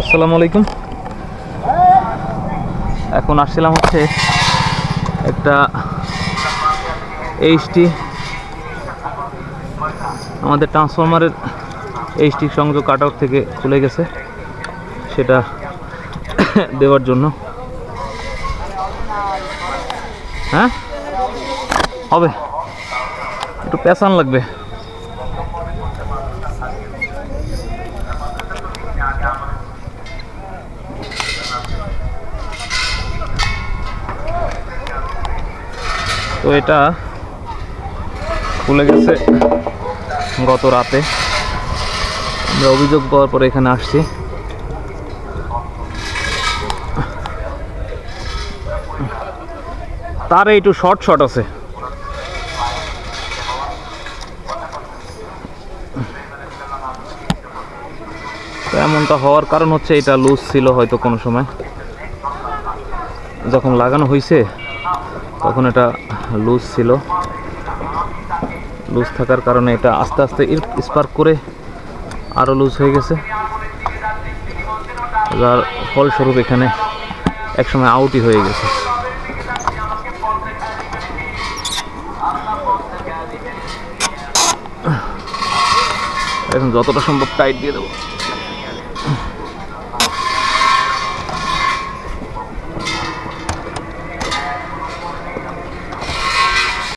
আসসালামু আলাইকুম। এখন আসছিলাম হচ্ছে একটা এইচটি আমাদের ট্রান্সফরমারের এইচটি সংযোগ কাট আউট থেকে খুলে গেছে, সেটা দেওয়ার জন্য। হ্যাঁ? হবে। একটু পেঁচান লাগবে। তো এটা খুলে গেছে গত রাতে। আমরা অভিযোগ পাওয়ার পরে এখানে আসছি। তার একটু শর্ট শর্ট আছে। এমনটা হওয়ার কারণ হচ্ছে এটা লুজ ছিল হয়তো কোনো সময়। যখন লাগানো হয়েছে তখন এটা লুজ ছিল। লুজ থাকার কারণে এটা আস্তে আস্তে স্পার্ক করে আরও লুজ হয়ে গেছে। যার ফলস্বরূপ এখানে একসময় আউটই হয়ে গেছে। এখন যতটা সম্ভব টাইট দিয়ে দেবো।